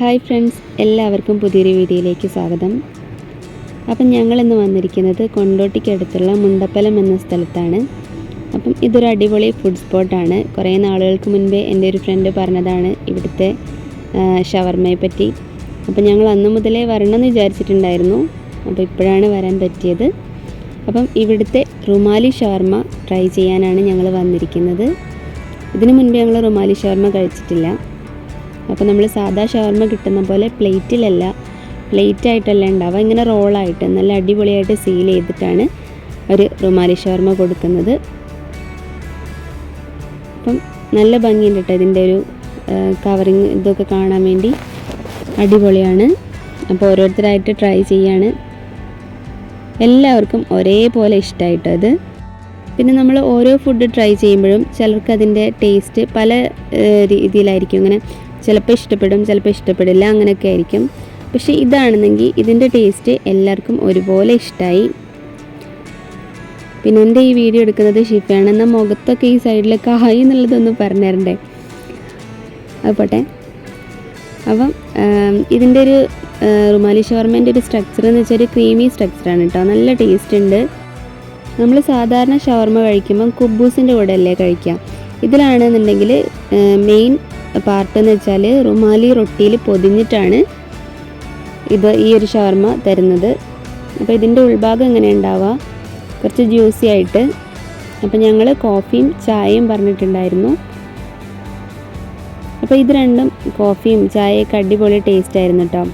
Hi friends എല്ലാവർക്കും പുതിയൊരു വീഡിയോയിലേക്ക് സ്വാഗതം. അപ്പം ഞങ്ങളിന്ന് വന്നിരിക്കുന്നത് കൊണ്ടോട്ടിക്കടുത്തുള്ള മുണ്ടപ്പലം എന്ന സ്ഥലത്താണ്. അപ്പം ഇതൊരു അടിപൊളി ഫുഡ് സ്പോട്ടാണ് കുറേ നാളുകൾക്ക് മുൻപേ എന്റെ ഒരു ഫ്രണ്ട് പറഞ്ഞതാണ് ഇവിടുത്തെ ഷവർമയെ പറ്റി. അപ്പം ഞങ്ങൾ അന്ന് മുതലേ വരണമെന്ന് വിചാരിച്ചിട്ടുണ്ടായിരുന്നു. അപ്പോൾ ഇപ്പോഴാണ് വരാൻ പറ്റിയത്. അപ്പം ഇവിടുത്തെ റുമാലി ഷവർമ ട്രൈ ചെയ്യാനാണ് ഞങ്ങൾ വന്നിരിക്കുന്നത്. ഇതിനു മുൻപേ ഞങ്ങൾ റുമാലി ഷവർമ കഴിച്ചിട്ടില്ല. അപ്പോൾ നമ്മൾ സാധാ ഷവർമ കിട്ടുന്ന പോലെ പ്ലേറ്റിലല്ല പ്ലേറ്റായിട്ടല്ല ഉണ്ടാവുക ഇങ്ങനെ റോളായിട്ട് നല്ല അടിപൊളിയായിട്ട് സീൽ ചെയ്തിട്ടാണ് ഒരു റുമാലി ഷവർമ കൊടുക്കുന്നത്. അപ്പം നല്ല ഭംഗിയുണ്ട് കേട്ടോ ഇതിന്റെ ഒരു കവറിങ് ഇതൊക്കെ കാണാൻ വേണ്ടി. അടിപൊളിയാണ്. അപ്പോൾ ഓരോരുത്തരായിട്ട് ട്രൈ ചെയ്യാണ്. എല്ലാവർക്കും ഒരേപോലെ ഇഷ്ടമായിട്ടോ അത് പിന്നെ നമ്മൾ ഓരോ ഫുഡ് ട്രൈ ചെയ്യുമ്പോഴും ചിലർക്ക് അതിന്റെ ടേസ്റ്റ് പല രീതിയിലായിരിക്കും. ഇങ്ങനെ ചിലപ്പോൾ ഇഷ്ടപ്പെടും ചിലപ്പോൾ ഇഷ്ടപ്പെടില്ല അങ്ങനെയൊക്കെ ആയിരിക്കും. പക്ഷേ ഇതാണെന്നെങ്കിൽ ഇതിന്റെ ടേസ്റ്റ് എല്ലാവർക്കും ഒരുപോലെ ഇഷ്ടമായി പിന്നെ എന്റെ ഈ വീഡിയോ എടുക്കുന്നത്? ഷിഫയാണ്. എന്നാൽ മുഖത്തൊക്കെ ഈ സൈഡിലൊക്കെ ആയി എന്നുള്ളതൊന്ന് പറഞ്ഞു തരണ്ടേ? അത് പോട്ടെ. അപ്പം ഇതിന്റെ ഒരു റുമാലി ഷവർമേന്റെ ഒരു സ്ട്രക്ചർ എന്ന് വെച്ചാൽ ഒരു ക്രീമി സ്ട്രക്ചറാണ് കേട്ടോ നല്ല ടേസ്റ്റ് ഉണ്ട്. നമ്മൾ സാധാരണ ഷവർമ കഴിക്കുമ്പം കുബൂസിന്റെ കൂടെ അല്ലേ കഴിക്കുക ഇതിലാണെന്നുണ്ടെങ്കിൽ മെയിൻ പാർട്ട് എന്ന് വെച്ചാൽ റുമാലി റൊട്ടിയിൽ പൊതിഞ്ഞിട്ടാണ് ഇത് ഈ ഒരു ഷവർമ തരുന്നത്. അപ്പോൾ ഇതിന്റെ ഉൾഭാഗം എങ്ങനെ ഉണ്ടാവുക? കുറച്ച് ജ്യൂസി ആയിട്ട്. അപ്പോൾ ഞങ്ങൾ കോഫിയും ചായയും പറഞ്ഞിട്ടുണ്ടായിരുന്നു. അപ്പോൾ ഇത് രണ്ടും കോഫിയും ചായയൊക്കെ അടിപൊളി ടേസ്റ്റ് ആയിരുന്നു കേട്ടോ.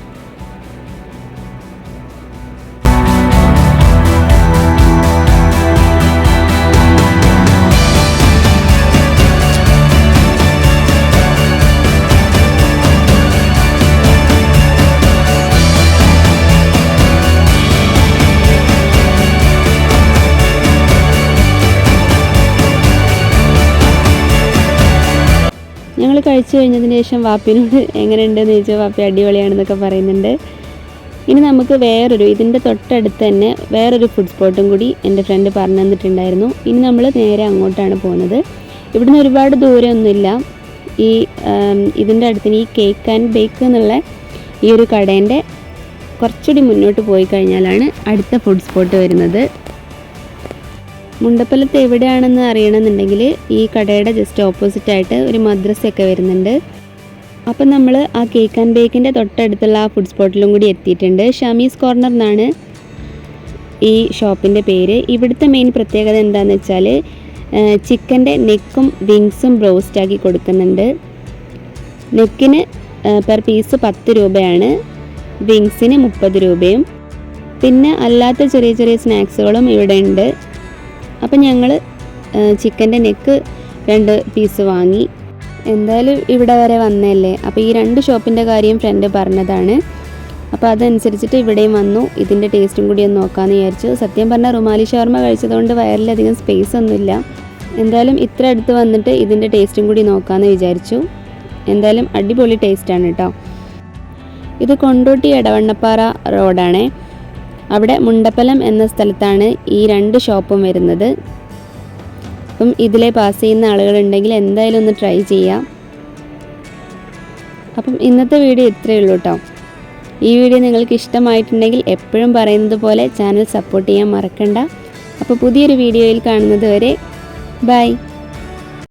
ഞങ്ങൾ കഴിച്ചു കഴിഞ്ഞതിന് ശേഷം വാപ്പിനോട് എങ്ങനെയുണ്ടെന്ന് ചോദിച്ചാൽ വാപ്പി അടിപൊളിയാണെന്നൊക്കെ പറയുന്നുണ്ട്. ഇനി നമുക്ക് വേറൊരു ഇതിന്റെ തൊട്ടടുത്ത് തന്നെ വേറൊരു ഫുഡ് സ്പോട്ടും കൂടി എന്റെ ഫ്രണ്ട് പറഞ്ഞു തന്നിട്ടുണ്ടായിരുന്നു. ഇനി നമ്മൾ നേരെ അങ്ങോട്ടാണ് പോകുന്നത്. ഇവിടുന്ന് ഒരുപാട് ദൂരമൊന്നുമില്ല. ഈ ഇതിന്റെ അടുത്തിന് ഈ കേക്ക് ആൻഡ് ബേക്ക് എന്നുള്ള ഈ ഒരു കടേന്റെ കുറച്ചുകൂടി മുന്നോട്ട് പോയി കഴിഞ്ഞാലാണ് അടുത്ത ഫുഡ് സ്പോട്ട് വരുന്നത്. മുണ്ടപ്പലത്ത് എവിടെയാണെന്ന് അറിയണമെന്നുണ്ടെങ്കിൽ ഈ കടയുടെ ജസ്റ്റ് ഓപ്പോസിറ്റായിട്ട് ഒരു മദ്രസയൊക്കെ വരുന്നുണ്ട്. അപ്പം നമ്മൾ ആ കേക്ക് ആൻഡ് ബേക്കിന്റെ തൊട്ടടുത്തുള്ള ആ ഫുഡ് സ്പോട്ടിലും കൂടി എത്തിയിട്ടുണ്ട്. ഷമീസ് കോർണർ എന്നാണ് ഈ ഷോപ്പിന്റെ പേര്. ഇവിടുത്തെ മെയിൻ പ്രത്യേകത എന്താണെന്ന് വെച്ചാൽ ചിക്കന്റെ നെക്കും വിങ്സും ബ്രോസ്റ്റാക്കി കൊടുക്കുന്നുണ്ട്. നെക്കിന് പെർ പീസ് പത്ത് രൂപയാണ്. വിങ്സിന് മുപ്പത് രൂപയും. പിന്നെ അല്ലാത്ത ചെറിയ ചെറിയ സ്നാക്സുകളും ഇവിടെ ഉണ്ട്. അപ്പം ഞങ്ങൾ ചിക്കന്റെ നെക്ക് രണ്ട് പീസ് വാങ്ങി. എന്തായാലും ഇവിടെ വരെ വന്നതല്ലേ? അപ്പോൾ ഈ രണ്ട് ഷോപ്പിന്റെ കാര്യം ഫ്രണ്ട് പറഞ്ഞതാണ്. അപ്പോൾ അതനുസരിച്ചിട്ട് ഇവിടെയും വന്നു. ഇതിന്റെ ടേസ്റ്റും കൂടി ഒന്ന് നോക്കാമെന്ന് വിചാരിച്ചു. സത്യം പറഞ്ഞാൽ റുമാലി ഷവർമ കഴിച്ചതുകൊണ്ട് വയറിലധികം സ്പേസ് ഒന്നുമില്ല. എന്തായാലും ഇത്ര അടുത്ത് വന്നിട്ട് ഇതിന്റെ ടേസ്റ്റും കൂടി നോക്കാമെന്ന് വിചാരിച്ചു. എന്തായാലും അടിപൊളി ടേസ്റ്റാണ് കേട്ടോ. ഇത് കൊണ്ടോട്ടി എടവണ്ണപ്പാറ റോഡാണേ അവിടെ മുണ്ടപ്പലം എന്ന സ്ഥലത്താണ് ഈ രണ്ട് ഷോപ്പും വരുന്നത്. അപ്പം ഇതിലെ പാസ് ചെയ്യുന്ന ആളുകളുണ്ടെങ്കിൽ എന്തായാലും ഒന്ന് ട്രൈ ചെയ്യാം. അപ്പം ഇന്നത്തെ വീഡിയോ ഇത്രയേ ഉള്ളൂ കേട്ടോ. ഈ വീഡിയോ നിങ്ങൾക്ക് ഇഷ്ടമായിട്ടുണ്ടെങ്കിൽ എപ്പോഴും പറയുന്നത് പോലെ ചാനൽ സപ്പോർട്ട് ചെയ്യാൻ മറക്കണ്ട. അപ്പോൾ പുതിയൊരു വീഡിയോയിൽ കാണുന്നത് വരെ ബൈ.